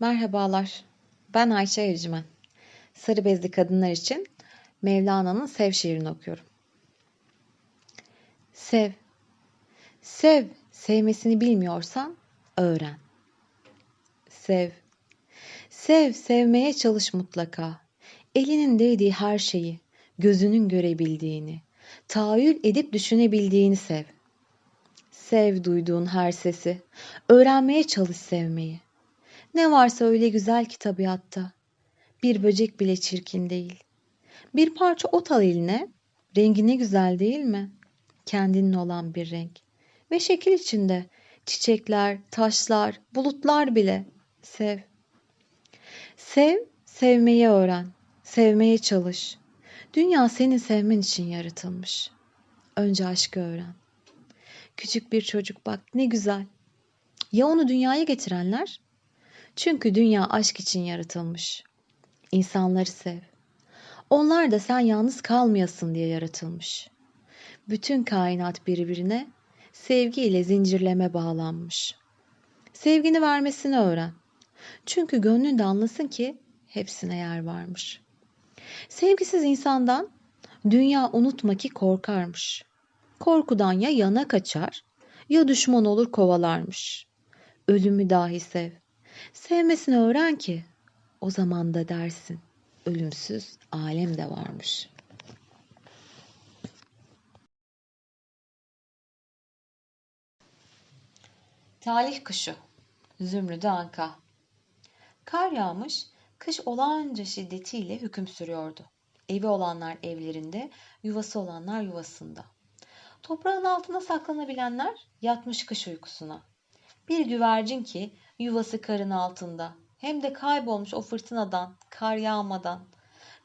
Merhabalar, ben Ayşe Evcimen. Sarı bezli kadınlar için Mevlana'nın Sev şiirini okuyorum. Sev, sev, sevmesini bilmiyorsan öğren. Sev, sev, sevmeye çalış mutlaka. Elinin değdiği her şeyi, gözünün görebildiğini, tahayyül edip düşünebildiğini sev. Sev duyduğun her sesi, öğrenmeye çalış sevmeyi. Ne varsa öyle güzel ki tabiatta. Bir böcek bile çirkin değil. Bir parça ot al eline, rengi ne güzel değil mi? Kendinin olan bir renk. Ve şekil içinde çiçekler, taşlar, bulutlar bile sev. Sev, sevmeyi öğren. Sevmeye çalış. Dünya senin sevmen için yaratılmış. Önce aşkı öğren. Küçük bir çocuk bak ne güzel. Ya onu dünyaya getirenler? Çünkü dünya aşk için yaratılmış. İnsanları sev. Onlar da sen yalnız kalmayasın diye yaratılmış. Bütün kainat birbirine sevgiyle zincirleme bağlanmış. Sevgini vermesini öğren. Çünkü gönlün de anlasın ki hepsine yer varmış. Sevgisiz insandan dünya unutma ki korkarmış. Korkudan ya yana kaçar ya düşman olur kovalarmış. Ölümü dahi sev. Sevmesini öğren ki o zaman da dersin ölümsüz alem de varmış. Talih kuşu Zümrüdü Anka Kar yağmış, kış olağanca şiddetiyle hüküm sürüyordu. Evi olanlar evlerinde, yuvası olanlar yuvasında. Toprağın altına saklanabilenler yatmış kış uykusuna. Bir güvercin ki yuvası karın altında. Hem de kaybolmuş o fırtınadan, kar yağmadan.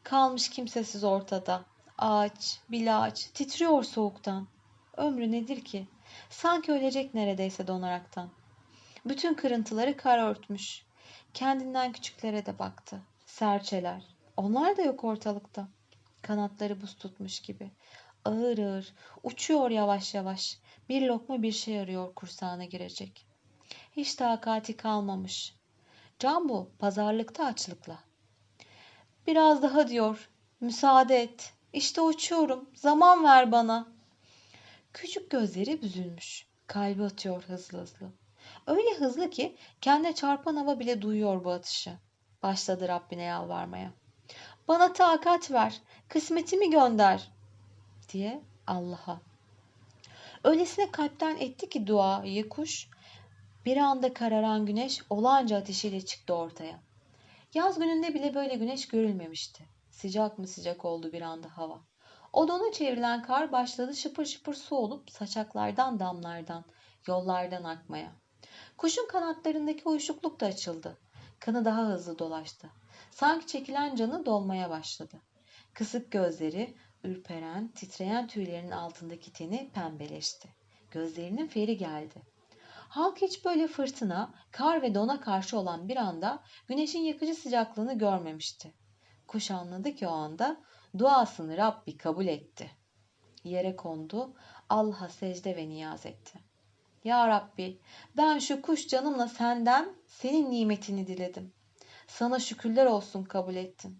Kalmış kimsesiz ortada. Ağaç, bilaç, titriyor soğuktan. Ömrü nedir ki? Sanki ölecek neredeyse donaraktan. Bütün kırıntıları kar örtmüş. Kendinden küçüklere de baktı. Serçeler. Onlar da yok ortalıkta. Kanatları buz tutmuş gibi. Ağır ağır uçuyor yavaş yavaş. Bir lokma bir şey arıyor kursağına girecek. Hiç takati kalmamış. Can bu pazarlıkta açlıkla. Biraz daha diyor. Müsaade et. İşte uçuyorum. Zaman ver bana. Küçük gözleri büzülmüş. Kalbi atıyor hızlı hızlı. Öyle hızlı ki kendine çarpan hava bile duyuyor bu atışı. Başladı Rabbine yalvarmaya. Bana takat ver, kısmetimi gönder diye Allah'a. Öylesine kalpten etti ki duayı kuş, bir anda kararan güneş olağanca ateşiyle çıktı ortaya. Yaz gününde bile böyle güneş görülmemişti. Sıcak mı sıcak oldu bir anda hava. Odana çevrilen kar başladı şıpır şıpır su olup saçaklardan damlardan, yollardan akmaya. Kuşun kanatlarındaki uyuşukluk da açıldı. Kanı daha hızlı dolaştı. Sanki çekilen canı dolmaya başladı. Kısık gözleri, ürperen, titreyen tüylerinin altındaki teni pembeleşti. Gözlerinin feri geldi. Halk hiç böyle fırtına, kar ve dona karşı olan bir anda güneşin yakıcı sıcaklığını görmemişti. Kuş anladı ki o anda duasını Rabbi kabul etti. Yere kondu, Allah'a secde ve niyaz etti. Ya Rabbi ben şu kuş canımla senden senin nimetini diledim. Sana şükürler olsun kabul ettin.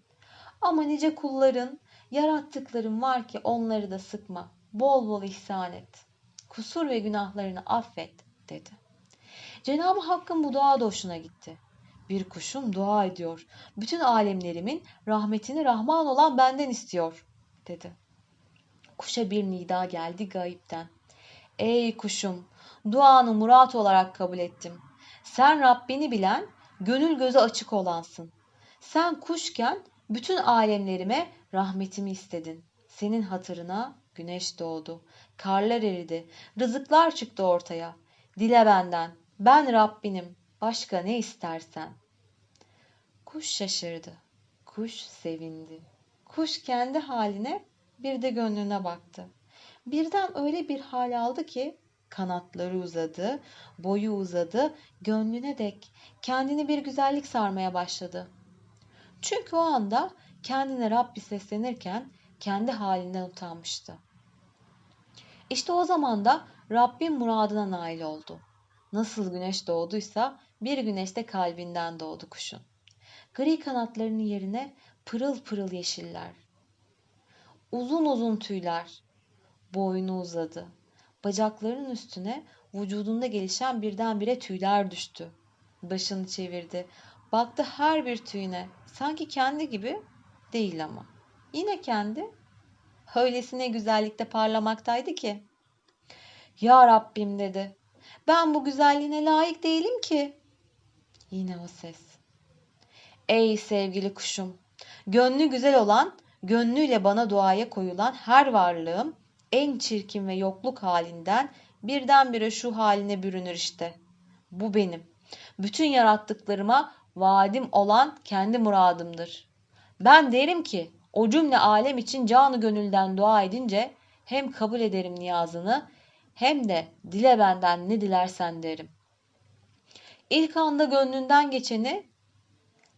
Ama nice kulların, yarattıkların var ki onları da sıkma. Bol bol ihsan et. Kusur ve günahlarını affet dedi. Cenab-ı Hakk'ın bu dua da hoşuna gitti. Bir kuşum dua ediyor. Bütün alemlerimin rahmetini Rahman olan benden istiyor dedi. Kuşa bir nida geldi gayipten. Ey kuşum, duanı murat olarak kabul ettim. Sen Rabbini bilen, gönül gözü açık olansın. Sen kuşken bütün alemlerime rahmetimi istedin. Senin hatırına güneş doğdu. Karlar eridi. Rızıklar çıktı ortaya. Dile benden. Ben Rabbinim. Başka ne istersen. Kuş şaşırdı. Kuş sevindi. Kuş kendi haline bir de gönlüne baktı. Birden öyle bir hal aldı ki kanatları uzadı, boyu uzadı, gönlüne dek kendini bir güzellik sarmaya başladı. Çünkü o anda kendine Rabbi seslenirken kendi halinden utanmıştı. İşte o zaman da Rabbin muradına nail oldu. Nasıl güneş doğduysa bir güneş de kalbinden doğdu kuşun. Gri kanatlarının yerine pırıl pırıl yeşiller. Uzun uzun tüyler. Boynu uzadı. Bacaklarının üstüne vücudunda gelişen birdenbire tüyler düştü. Başını çevirdi. Baktı her bir tüyüne. Sanki kendi gibi değil ama. Yine kendi. Öylesine güzellikte parlamaktaydı ki. Ya Rabbim dedi. Ben bu güzelliğine layık değilim ki. Yine o ses. Ey sevgili kuşum, gönlü güzel olan, gönlüyle bana duaya koyulan her varlığım en çirkin ve yokluk halinden birdenbire şu haline bürünür işte. Bu benim. Bütün yarattıklarıma vaadim olan kendi muradımdır. Ben derim ki o cümle alem için canı gönülden dua edince hem kabul ederim niyazını hem de dile benden ne dilersen derim. İlk anda gönlünden geçeni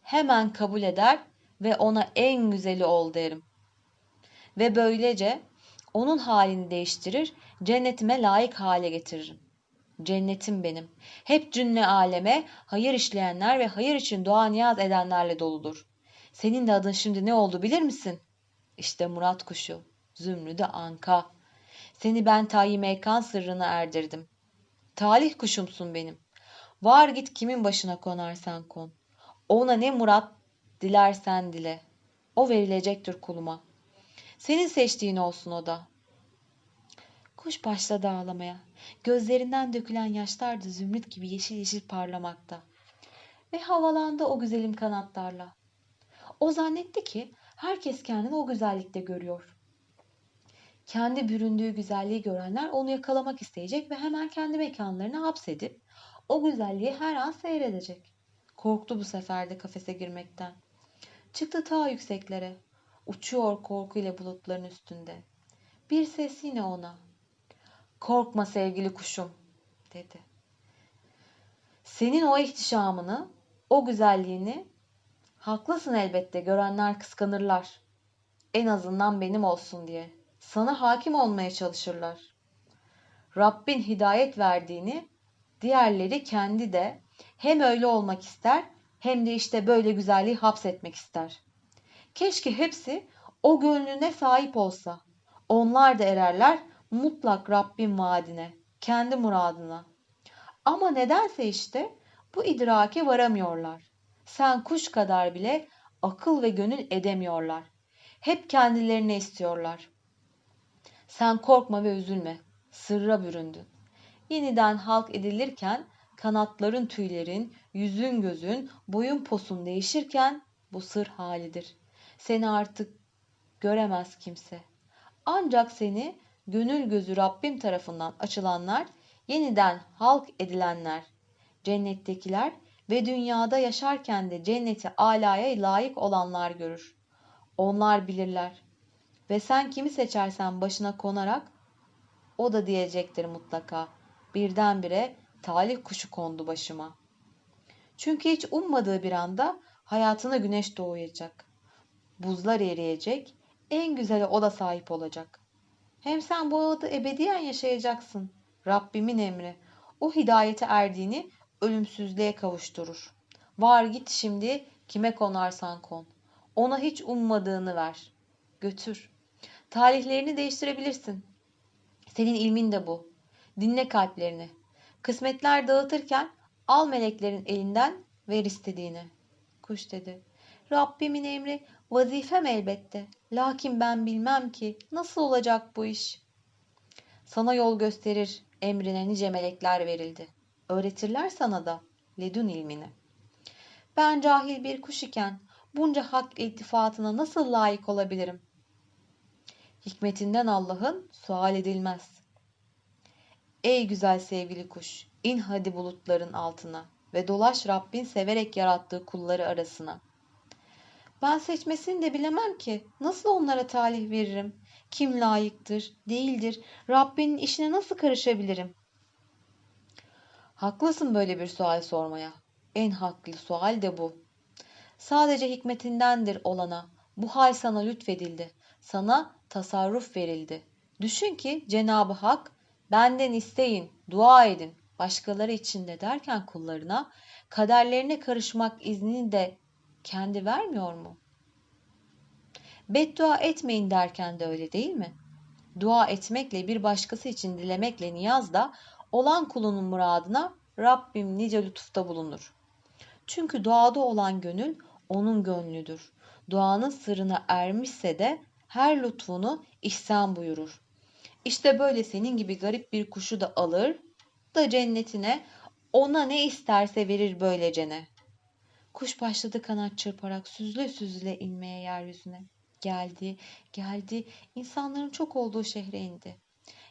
hemen kabul eder ve ona en güzeli ol derim. Ve böylece onun halini değiştirir, cennetime layık hale getiririm. Cennetim benim. Hep cünne aleme hayır işleyenler ve hayır için dua niyaz edenlerle doludur. Senin de adın şimdi ne oldu bilir misin? İşte Murat kuşu, Zümrüdü Anka. Seni ben tayi mekan sırrına erdirdim. Talih kuşumsun benim. Var git kimin başına konarsan kon. Ona ne murat dilersen dile. O verilecektir kuluma. Senin seçtiğin olsun o da. Kuş başladı ağlamaya. Gözlerinden dökülen yaşlar da zümrüt gibi yeşil yeşil parlamakta. Ve havalandı o güzelim kanatlarla. O zannetti ki herkes kendini o güzellikte görüyor. Kendi büründüğü güzelliği görenler onu yakalamak isteyecek ve hemen kendi mekanlarına hapsedip o güzelliği her an seyredecek. Korktu bu sefer de kafese girmekten. Çıktı ta yükseklere. Uçuyor korkuyla bulutların üstünde. Bir ses yine ona. Korkma sevgili kuşum dedi. Senin o ihtişamını, o güzelliğini haklısın elbette görenler kıskanırlar. En azından benim olsun diye. Sana hakim olmaya çalışırlar. Rabbin hidayet verdiğini diğerleri kendi de hem öyle olmak ister hem de işte böyle güzelliği hapsetmek ister. Keşke hepsi o gönlüne sahip olsa. Onlar da ererler mutlak Rabbin vaadine, kendi muradına. Ama nedense işte bu idrake varamıyorlar. Sen kuş kadar bile akıl ve gönül edemiyorlar. Hep kendilerine istiyorlar. Sen korkma ve üzülme. Sırra büründün. Yeniden halk edilirken kanatların tüylerin, yüzün gözün, boyun posun değişirken bu sır halidir. Seni artık göremez kimse. Ancak seni gönül gözü Rabbim tarafından açılanlar, yeniden halk edilenler, cennettekiler ve dünyada yaşarken de cenneti alaya layık olanlar görür. Onlar bilirler. Ve sen kimi seçersen başına konarak o da diyecektir mutlaka. Birdenbire talih kuşu kondu başıma. Çünkü hiç ummadığı bir anda hayatına güneş doğacak. Buzlar eriyecek, en güzeli o da sahip olacak. Hem sen bu adı ebediyen yaşayacaksın. Rabbimin emri. O hidayete erdiğini ölümsüzlüğe kavuşturur. Var git şimdi kime konarsan kon. Ona hiç ummadığını ver. Götür. Talihlerini değiştirebilirsin. Senin ilmin de bu. Dinle kalplerini. Kısmetler dağıtırken al meleklerin elinden ver istediğini. Kuş dedi. Rabbimin emri vazifem elbette. Lakin ben bilmem ki nasıl olacak bu iş. Sana yol gösterir emrine nice melekler verildi. Öğretirler sana da ledun ilmini. Ben cahil bir kuş iken bunca hak iltifatına nasıl layık olabilirim? Hikmetinden Allah'ın sual edilmez. Ey güzel sevgili kuş, in hadi bulutların altına ve dolaş Rabbin severek yarattığı kulları arasına. Ben seçmesini de bilemem ki. Nasıl onlara talih veririm? Kim layıktır, değildir? Rabbinin işine nasıl karışabilirim? Haklısın böyle bir sual sormaya. En haklı sual de bu. Sadece hikmetindendir olana. Bu hal sana lütfedildi. Sana tasarruf verildi. Düşün ki Cenab-ı Hak benden isteyin, dua edin. başkaları için de derken kullarına kaderlerine karışmak iznini de kendi vermiyor mu? Beddua etmeyin derken de öyle değil mi? Dua etmekle bir başkası için dilemekle niyaz da olan kulunun muradına Rabbim nice lütufta bulunur. Çünkü duada olan gönül onun gönlüdür. Duanın sırrına ermişse de her lütfunu ihsan buyurur. İşte böyle senin gibi garip bir kuşu da alır da cennetine ona ne isterse verir böylecene. Kuş başladı kanat çırparak süzüle süzüle inmeye yeryüzüne. Geldi, geldi, insanların çok olduğu şehre indi.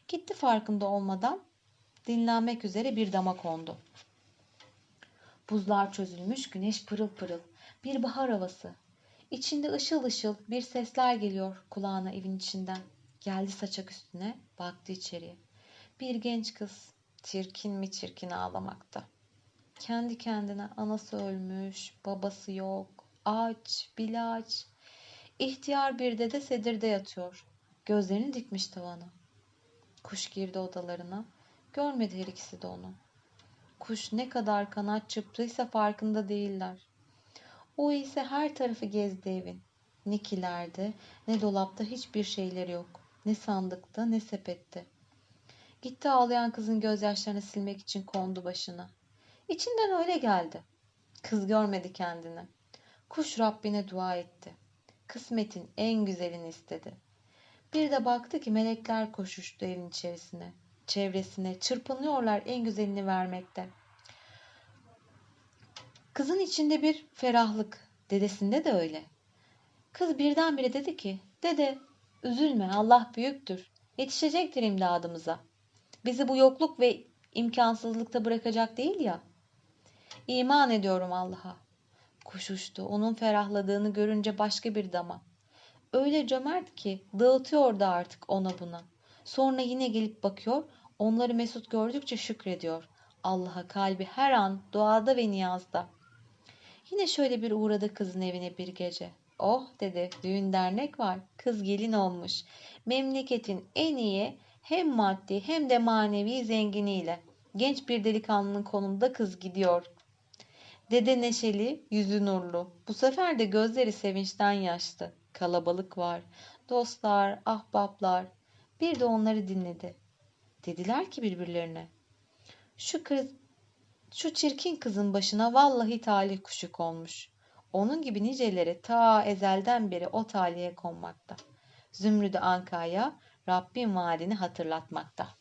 Gitti farkında olmadan dinlenmek üzere bir dama kondu. Buzlar çözülmüş, güneş pırıl pırıl. Bir bahar havası. İçinde ışıl ışıl bir sesler geliyor kulağına evin içinden. Geldi saçak üstüne, baktı içeriye. Bir genç kız, çirkin mi çirkin ağlamakta. Kendi kendine anası ölmüş, babası yok, aç, bilaç. İhtiyar bir dede sedirde yatıyor. Gözlerini dikmiş tavana. Kuş girdi odalarına. Görmedi her ikisi de onu. Kuş ne kadar kanat çırptıysa farkında değiller. O ise her tarafı gezdi evin. Ne kilerde ne dolapta hiçbir şeyleri yok. Ne sandıkta ne sepette. Gitti ağlayan kızın gözyaşlarını silmek için kondu başına. İçinden öyle geldi. Kız görmedi kendini. Kuş Rabbine dua etti. Kısmetin en güzelini istedi. Bir de baktı ki melekler koşuştu evin içerisine, çevresine, çırpınıyorlar en güzelini vermekte. Kızın içinde bir ferahlık, dedesinde de öyle. Kız birdenbire dedi ki, dede üzülme Allah büyüktür, yetişecektir imdadımıza. Bizi bu yokluk ve imkansızlıkta bırakacak değil ya. İman ediyorum Allah'a. Kuş uçtu. Onun ferahladığını görünce başka bir dama. Öyle cömert ki dağıtıyor da artık ona buna. Sonra yine gelip bakıyor. Onları mesut gördükçe şükrediyor. Allah'a kalbi her an duada ve niyazda. Yine şöyle bir uğradı kızın evine bir gece. Oh dedi düğün dernek var. Kız gelin olmuş. Memleketin en iyi hem maddi hem de manevi zenginiyle. Genç bir delikanlının konumda kız gidiyor. Dede neşeli, yüzü nurlu. Bu sefer de gözleri sevinçten yaşlı. Kalabalık var. Dostlar, ahbaplar. Bir de onları dinledi. Dediler ki birbirlerine. Şu kız, şu çirkin kızın başına vallahi talih kuşu konmuş. Onun gibi niceleri ta ezelden beri o talihe konmakta. Zümrüdü Anka'ya Rabbin vaadini hatırlatmakta.